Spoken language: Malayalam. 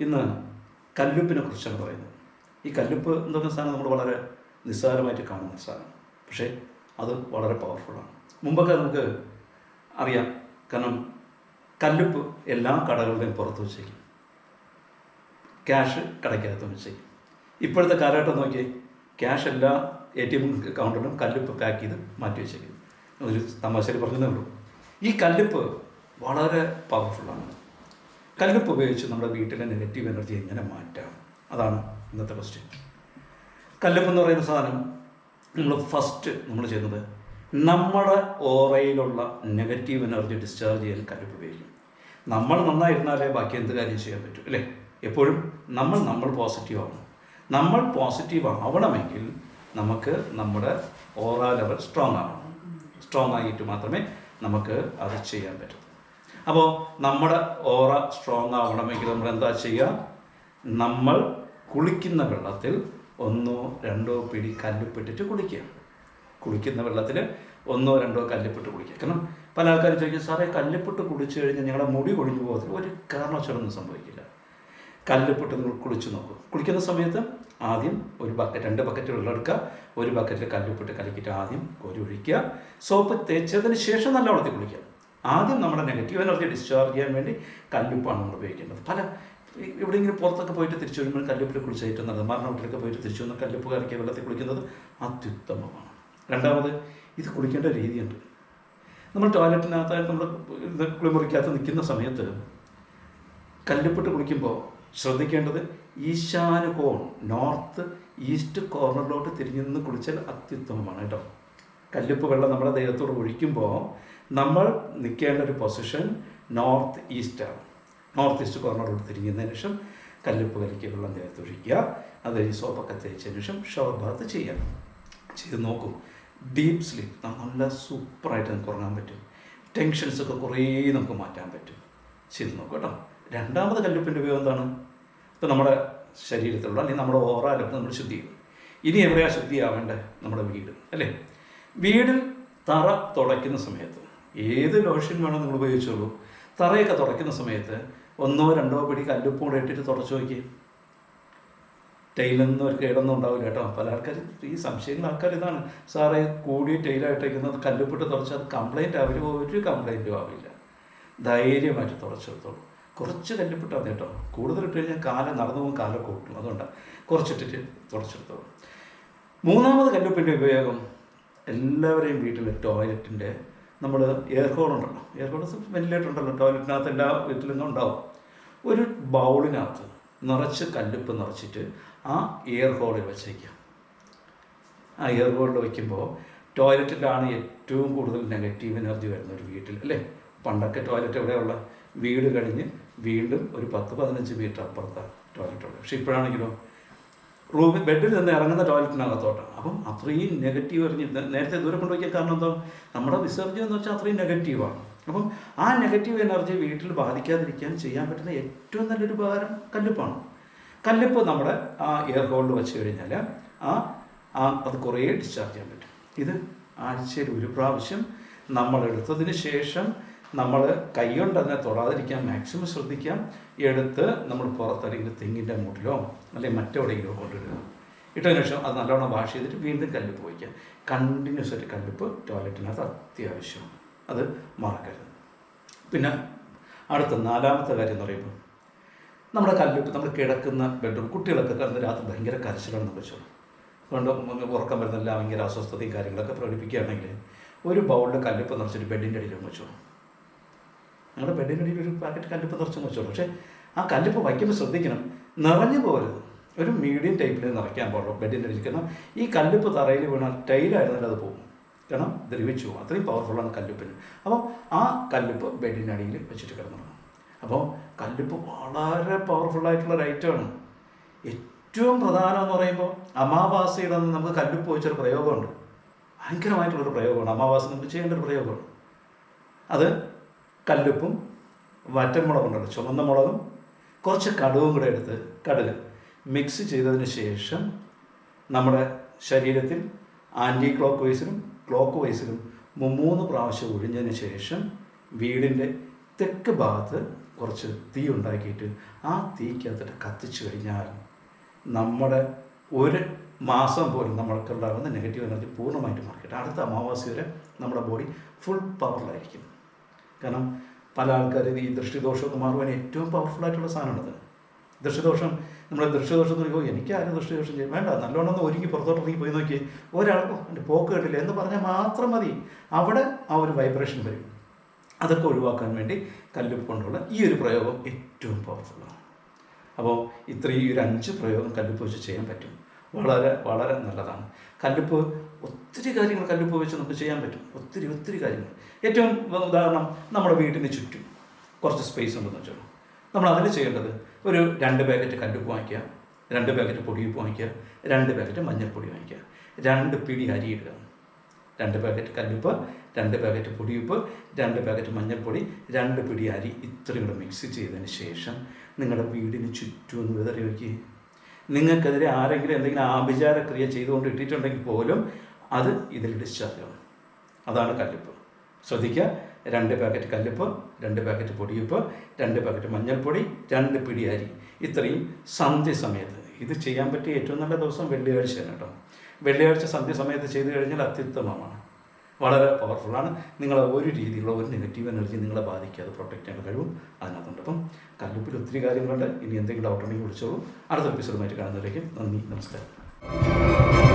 ഇന്ന് കല്ലുപ്പിനെ കുറിച്ചാണ് പറയുന്നത്. ഈ കല്ലുപ്പ് എന്ന് പറയുന്ന സാധനം നമ്മൾ വളരെ നിസ്സാരമായിട്ട് കാണുന്ന സാധനം. പക്ഷേ അത് വളരെ പവർഫുള്ളാണ് മുമ്പൊക്കെ നമുക്ക് അറിയാം. കാരണം കല്ലുപ്പ് എല്ലാ കടകളുടെയും പുറത്ത് വെച്ചേക്കും. ക്യാഷ് കടയ്ക്കകത്ത് വെച്ചേക്കും. ഇപ്പോഴത്തെ കാലഘട്ടം നോക്കി ക്യാഷ് എല്ലാ എ ടി എം കൗണ്ടറിലും കല്ലുപ്പ് പാക്ക് ചെയ്ത് മാറ്റി വെച്ചേക്കും ഒരു തമാശയിൽ പറഞ്ഞതേ ഉള്ളൂ. ഈ കല്ലുപ്പ് വളരെ പവർഫുള്ളാണ് കല്ലുപ്പ് ഉപയോഗിച്ച് നമ്മുടെ വീട്ടിലെ നെഗറ്റീവ് എനർജി എങ്ങനെ മാറ്റാം? അതാണ് ഇന്നത്തെ ക്വസ്റ്റ്യൻ കല്ലുപ്പ് എന്ന് പറയുന്ന സാധനം നമ്മൾ ഫസ്റ്റ് നമ്മൾ ചെയ്യുന്നത് നമ്മുടെ ഓറയിലുള്ള നെഗറ്റീവ് എനർജി ഡിസ്ചാർജ് ചെയ്യാൻ കല്ലുപ്പ് ഉപയോഗിക്കും. നമ്മൾ നന്നായിരുന്നാലേ ബാക്കി എന്ത് കാര്യം ചെയ്യാൻ പറ്റും അല്ലേ? എപ്പോഴും നമ്മൾ നമ്മൾ പോസിറ്റീവ് ആവണം. നമ്മൾ പോസിറ്റീവ് ആവണമെങ്കിൽ നമുക്ക് നമ്മുടെ ഓറ ലെവൽ സ്ട്രോങ് ആവണം. സ്ട്രോങ് ആയിട്ട് മാത്രമേ നമുക്ക് അത് ചെയ്യാൻ പറ്റൂ അപ്പോൾ നമ്മുടെ ഓറ സ്ട്രോങ് ആവണമെങ്കിൽ നമ്മൾ എന്താ ചെയ്യുക? നമ്മൾ കുളിക്കുന്ന വെള്ളത്തിൽ ഒന്നോ രണ്ടോ പിടി കല്ലുപ്പിട്ടിട്ട് കുളിക്കുക. കുളിക്കുന്ന വെള്ളത്തിൽ ഒന്നോ രണ്ടോ കല്ലുപ്പിട്ട് കുളിക്കുക. കാരണം പല ആൾക്കാരും ചോദിക്കും സാറേ കല്ലുപ്പിട്ട് കുളിച്ചു കഴിഞ്ഞാൽ ഞങ്ങളുടെ മുടി കൊഴിഞ്ഞു പോകത്തില്ല. ഒരു കാരണവശാലൊന്നും സംഭവിക്കില്ല. കല്ലുപ്പിട്ട് നിങ്ങൾ കുളിച്ച് നോക്കും. കുളിക്കുന്ന സമയത്ത് ആദ്യം ഒരു ബക്കറ്റ് രണ്ട് ബക്കറ്റ് വെള്ളം എടുക്കുക. ഒരു ബക്കറ്റിൽ കല്ലുപ്പിട്ട് കലക്കിയിട്ട് ആദ്യം കോരി ഒഴിക്കുക. സോപ്പ് തേച്ചതിന് ശേഷം നല്ല വെള്ളത്തിൽ കുളിക്കുക. ആദ്യം നമ്മുടെ നെഗറ്റീവ് എനർജി ഡിസ്ചാർജ് ചെയ്യാൻ വേണ്ടി കല്ലുപ്പാണ് നമ്മൾ ഉപയോഗിക്കേണ്ടത് പല എവിടെയെങ്കിലും പുറത്തൊക്കെ പോയിട്ട് തിരിച്ചു വരുമ്പോൾ കല്ലുപ്പിൽ കുളിച്ചായിട്ട് നല്ലത്. മരണ വീട്ടിലൊക്കെ പോയിട്ട് തിരിച്ചു വന്ന് കല്ലുപ്പ് കലക്കിയ വെള്ളത്തിൽ കുളിക്കുന്നത് അത്യുത്തമമാണ്. രണ്ടാമത് ഇത് കുളിക്കേണ്ട രീതിയുണ്ട്. നമ്മൾ ടോയ്ലറ്റിനകത്തായിട്ട് നമ്മൾ ഇത് കുളിമുറിക്കകത്ത് നിൽക്കുന്ന സമയത്ത് കല്ലുപ്പിട്ട് കുളിക്കുമ്പോൾ ശ്രദ്ധിക്കേണ്ടത് ഈശാന കോൺ നോർത്ത് ഈസ്റ്റ് കോർണറിലോട്ട് തിരിഞ്ഞു നിന്ന് കുളിച്ചാൽ അത്യുത്തമമാണ് കേട്ടോ. കല്ലുപ്പ് വെള്ളം നമ്മുടെ ദേഹത്തോട് ഒഴിക്കുമ്പോൾ നമ്മൾ നിൽക്കേണ്ട ഒരു പൊസിഷൻ നോർത്ത് ഈസ്റ്റാണ് നോർത്ത് ഈസ്റ്റ് കോർണറോട് തിരിഞ്ഞതിന് ശേഷം കല്ലുപ്പ് കലക്കിയ വെള്ളം ദേഹത്ത് ഒഴിക്കുക. അത് ഈ സോപ്പൊക്കെ തേച്ചതിന് ശേഷം ഷവർ ബാത്ത് ചെയ്യാം. ചെയ്ത് നോക്കും. ഡീപ്പ് സ്ലീപ്പ് നല്ല സൂപ്പറായിട്ട് നമുക്ക് ഉറങ്ങാൻ പറ്റും. ടെൻഷൻസ് ഒക്കെ കുറേ നമുക്ക് മാറ്റാൻ പറ്റും. ചെയ്ത് നോക്കും കേട്ടോ. രണ്ടാമത് കല്ലുപ്പിന്റെ ഉപയോഗം എന്താണ്? ഇപ്പം നമ്മുടെ ശരീരത്തിലുള്ള അല്ലെങ്കിൽ നമ്മുടെ ഓറാലൊക്കെ നമ്മൾ ശുദ്ധി ചെയ്യും. ഇനി എവിടെയാണ് ശുദ്ധിയാവേണ്ടത്? നമ്മുടെ വീട്. അല്ലേ? വീടിൽ തറ തുടയ്ക്കുന്ന സമയത്ത് ഏത് ലോഷൻ വേണോ നിങ്ങൾ ഉപയോഗിച്ചോളൂ തറയൊക്കെ തുടയ്ക്കുന്ന സമയത്ത് ഒന്നോ രണ്ടോ പിടി കല്ലുപ്പും കൂടെ ഇട്ടിട്ട് തുടച്ചു നോക്കി ടൈലൊന്നും ഒരു കേടൊന്നും ഉണ്ടാവില്ല കേട്ടോ. പല ആൾക്കാർ ഈ സംശയങ്ങൾ ആൾക്കാർ ഇതാണ്. സാറേ കൂടി ടൈലായിട്ടേക്കുന്നത് കല്ലുപ്പിട്ട് തുടച്ചാൽ കംപ്ലൈന്റ് ആവില്ല ഒരു കംപ്ലൈന്റും ആവില്ല. ധൈര്യമായിട്ട് തുടച്ചെടുത്തോളൂ കുറച്ച് കല്ലുപ്പിട്ടാൽ മതി കേട്ടോ. കൂടുതൽ ഇട്ട് കഴിഞ്ഞാൽ കാലം നടന്നു പോകും കാലം കൂട്ടും. അതുകൊണ്ടാണ് കുറച്ചിട്ടിട്ട് തുടച്ചെടുത്തോളൂ മൂന്നാമത് കല്ലുപ്പിന്റെ ഉപയോഗം എല്ലാവരെയും വീട്ടിൽ ടോയ്ലറ്റിന്റെ നമ്മൾ എയർ ഹോൾ ഉണ്ടല്ലോ. എയർ ഹോൾ വെന്റിലേറ്റർ ഉണ്ടല്ലോ. ടോയ്ലറ്റിനകത്ത് എല്ലാ വീട്ടിലും ഉണ്ടാവും. ഒരു ബൗളിനകത്ത് നിറച്ച് കല്ലുപ്പ് നിറച്ചിട്ട് ആ എയർ ഹോളിൽ വെച്ചേക്കാം ആ എയർ ഹോളിൽ വയ്ക്കുമ്പോൾ ടോയ്ലറ്റിലാണ് ഏറ്റവും കൂടുതൽ നെഗറ്റീവ് എനർജി വരുന്ന ഒരു വീട്ടിൽ അല്ലേ? പണ്ടൊക്കെ ടോയ്ലറ്റ് എവിടെയുള്ള വീട് കഴിഞ്ഞ് വീണ്ടും ഒരു പത്ത് പതിനഞ്ച് മീറ്റർ അപ്പുറത്താണ് ടോയ്ലറ്റ് ഉള്ളത്. പക്ഷേ ഇപ്പോഴാണെങ്കിലോ റൂമിൽ ബെഡിൽ നിന്ന് ഇറങ്ങുന്ന ടോയ്ലറ്റിനകത്തോട്ടാണ് അപ്പം അത്രയും നെഗറ്റീവ് എറിഞ്ഞ് നേരത്തെ ദൂരം കൊണ്ടുപോയി കാരണം എന്തോ? നമ്മുടെ വിസർജ്യം എന്ന് വെച്ചാൽ അത്രയും നെഗറ്റീവാണ് അപ്പം ആ നെഗറ്റീവ് എനർജി വീട്ടിൽ ബാധിക്കാതിരിക്കാൻ ചെയ്യാൻ പറ്റുന്ന ഏറ്റവും നല്ലൊരു ഉപകാരം കല്ലുപ്പാണ്. കല്ലുപ്പ് നമ്മുടെ ആ എയർ ഹോളിൽ വെച്ച് കഴിഞ്ഞാൽ ആ ആ അത് കുറേ ഡിസ്ചാർജ് ചെയ്യാൻ പറ്റും. ഇത് ആഴ്ചയിൽ ഒരു പ്രാവശ്യം നമ്മളെടുത്തതിന് ശേഷം നമ്മൾ കൈകൊണ്ട് അതിനെ തൊടാതിരിക്കാൻ മാക്സിമം ശ്രദ്ധിക്കാം. എടുത്ത് നമ്മൾ പുറത്തല്ലെങ്കിൽ തെങ്ങിന്റെ മൂട്ടിലോ അല്ലെങ്കിൽ മറ്റെവിടെയെങ്കിലോ കൊണ്ടിടുക. ഇട്ടതിന് ശേഷം അത് നല്ലോണം വാഷ് ചെയ്തിട്ട് വീണ്ടും കല്ലുപ്പ് വയ്ക്കുക കണ്ടിന്യൂസ് ആയിട്ട് കല്ലുപ്പ് ടോയ്ലറ്റിനകത്ത് അത്യാവശ്യമാണ് അത് മറക്കരുത്. പിന്നെ അടുത്ത നാലാമത്തെ കാര്യം എന്ന് പറയുമ്പോൾ നമ്മുടെ കല്ലുപ്പ് നമ്മൾ കിടക്കുന്ന ബെഡ്റൂം കുട്ടികളൊക്കെ കിടന്ന് രാത്രി ഭയങ്കര കരച്ചിലാണെന്ന് വെച്ചോളൂ അതുകൊണ്ട് ഉറക്കം വരുന്നില്ല ഭയങ്കര അസ്വസ്ഥതയും കാര്യങ്ങളൊക്കെ പ്രകടിപ്പിക്കുകയാണെങ്കിൽ ഒരു ബൗളിൽ കല്ലുപ്പ് നിറച്ചിട്ട് ബെഡിന്റെ അടിയിൽ വെച്ചോളൂ. ബെഡിന്റെ അടിയിൽ ഒരു പാക്കറ്റ് കല്ലുപ്പ് നിറച്ച് വെച്ചോളൂ. പക്ഷേ ആ കല്ലുപ്പ് വയ്ക്കുമ്പോൾ ശ്രദ്ധിക്കണം നിറഞ്ഞു പോകരുത് ഒരു മീഡിയം ടൈപ്പിൽ നിറയ്ക്കാൻ പാടുള്ളൂ ബെഡിന്റെ അടിയിൽ കാരണം ഈ കല്ലുപ്പ് തറയിൽ വീണാൽ ടൈലായിരുന്നാലും അത് പോകും. കാരണം ദ്രവിച്ചു പോകും. അത്രയും പവർഫുള്ളാണ് കല്ലുപ്പിന് അപ്പോൾ ആ കല്ലുപ്പ് ബെഡിന്റെ അടിയിൽ വെച്ചിട്ട് കിടന്നു അപ്പോൾ കല്ലുപ്പ് വളരെ പവർഫുള്ളായിട്ടുള്ള ഐറ്റമാണ് ഏറ്റവും പ്രധാനം എന്ന് പറയുമ്പോൾ അമാവാസയുടെ നമുക്ക് കല്ലുപ്പ് വെച്ചൊരു പ്രയോഗമുണ്ട്. ഭയങ്കരമായിട്ടുള്ളൊരു പ്രയോഗമാണ്. അമാവാസ നമുക്ക് ചെയ്യേണ്ട ഒരു പ്രയോഗമാണ്. അത് കല്ലുപ്പും വറ്റൻമുളകുണ്ടല്ലോ ചുവന്ന മുളകും കുറച്ച് കടുവും കൂടെ എടുത്ത് കടുക് മിക്സ് ചെയ്തതിന് ശേഷം നമ്മുടെ ശരീരത്തിൽ ആന്റി ക്ലോക്ക് വൈസിലും ക്ലോക്ക് വൈസിലും മൂന്ന് പ്രാവശ്യം ഒഴിഞ്ഞതിന് ശേഷം വീടിന്റെ തെക്ക് ഭാഗത്ത് കുറച്ച് തീ ഉണ്ടാക്കിയിട്ട് ആ തീക്കകത്തിട്ട് കത്തിച്ചു കഴിഞ്ഞാൽ നമ്മുടെ ഒരു മാസം പോലും നമ്മൾക്കുണ്ടാകുന്ന നെഗറ്റീവ് എനർജി പൂർണമായിട്ട് മാറിക്കിട്ടും. അടുത്ത അമാവാസി വരെ നമ്മുടെ ബോഡി ഫുൾ പവറിലായിരിക്കും കാരണം പല ആൾക്കാരും ഈ ദൃഷ്ടിദോഷമൊക്കെ മാറുവാൻ ഏറ്റവും പവർഫുൾ ആയിട്ടുള്ള സാധനമാണത്. ദൃഷ്ടിദോഷം നമ്മുടെ ദൃഷ്ടിദോഷം തുടങ്ങി പോയി എനിക്ക് ആരും ദൃഷ്ടിദോഷം ചെയ്യും വേണ്ട നല്ലോണം ഒരുങ്ങി പുറത്തോട്ട് ഇറങ്ങി പോയി നോക്കി ഒരാൾക്കോ എന്റെ പോക്ക് കേട്ടില്ല എന്ന് പറഞ്ഞാൽ മാത്രം മതി. അവിടെ ആ ഒരു വൈബ്രേഷൻ വരും. അതൊക്കെ ഒഴിവാക്കാൻ വേണ്ടി കല്ലുപ്പ് കൊണ്ടുള്ള ഈ ഒരു പ്രയോഗം ഏറ്റവും പവർഫുള്ളാണ് അപ്പോൾ ഇത്രയും ഒരു അഞ്ച് പ്രയോഗം കല്ലുപ്പ് വെച്ച് ചെയ്യാൻ പറ്റും. വളരെ വളരെ നല്ലതാണ്. കല്ലുപ്പ് ഒത്തിരി കാര്യങ്ങൾ കല്ലുപ്പ് നമുക്ക് ചെയ്യാൻ പറ്റും. ഒത്തിരി ഒത്തിരി കാര്യങ്ങൾ. ഏറ്റവും ഉദാഹരണം നമ്മുടെ വീട്ടിന് ചുറ്റും കുറച്ച് സ്പേസ് ഉണ്ടെന്ന് വെച്ചാൽ നമ്മൾ അതിൽ ചെയ്യേണ്ടത് ഒരു രണ്ട് പാക്കറ്റ് കല്ലുപ്പ് വാങ്ങിക്കുക രണ്ട് പാക്കറ്റ് പൊടിയുപ്പ് വാങ്ങിക്കുക രണ്ട് പാക്കറ്റ് മഞ്ഞൾപ്പൊടി വാങ്ങിക്കുക. രണ്ട് പിടി അരി ഇടുക. രണ്ട് പാക്കറ്റ് കല്ലുപ്പ് രണ്ട് പാക്കറ്റ് പൊടിയുപ്പ് രണ്ട് പാക്കറ്റ് മഞ്ഞൾപ്പൊടി രണ്ട് പിടി അരി ഇത്രയും കൂടെ മിക്സ് ചെയ്തതിന് ശേഷം നിങ്ങളുടെ വീടിന് ചുറ്റും ഒന്ന് വിതറി വയ്ക്കുക നിങ്ങൾക്കെതിരെ ആരെങ്കിലും എന്തെങ്കിലും ആഭിചാര ക്രിയ ചെയ്തുകൊണ്ട് ഇട്ടിട്ടുണ്ടെങ്കിൽ പോലും അത് ഇതിൽ ഡിസ്ചാർജ് ആവും അതാണ് കല്ലുപ്പ്. ശ്രദ്ധിക്കുക. രണ്ട് പാക്കറ്റ് കല്ലുപ്പ് രണ്ട് പാക്കറ്റ് പൊടിയുപ്പ് രണ്ട് പാക്കറ്റ് മഞ്ഞൾപ്പൊടി രണ്ട് പിടി അരി. ഇത്രയും സന്ധ്യ സമയത്ത്. ഇത് ചെയ്യാൻ പറ്റിയ ഏറ്റവും നല്ല ദിവസം വെള്ളിയാഴ്ചയാണ് കേട്ടോ. വെള്ളിയാഴ്ച സന്ധ്യ സമയത്ത് ചെയ്തു കഴിഞ്ഞാൽ അത്യുത്തമമാണ്. വളരെ പവർഫുള്ളാണ് നിങ്ങളെ ഒരു രീതിയിലുള്ള ഒരു നെഗറ്റീവ് എനർജി നിങ്ങളെ ബാധിക്കാതെ പ്രൊട്ടക്റ്റ് ചെയ്യാൻ കഴിവും അതിനകത്തുണ്ട്. അപ്പം കല്ലുപ്പിൽ ഒത്തിരി കാര്യങ്ങളുണ്ട്. ഇനി എന്തെങ്കിലും ഡൗട്ട് ഉണ്ടെങ്കിൽ വിളിച്ചോളൂ. അടുത്ത എപ്പിസോഡുമായിട്ട് കാണുന്നവരേക്കും നന്ദി നമസ്കാരം.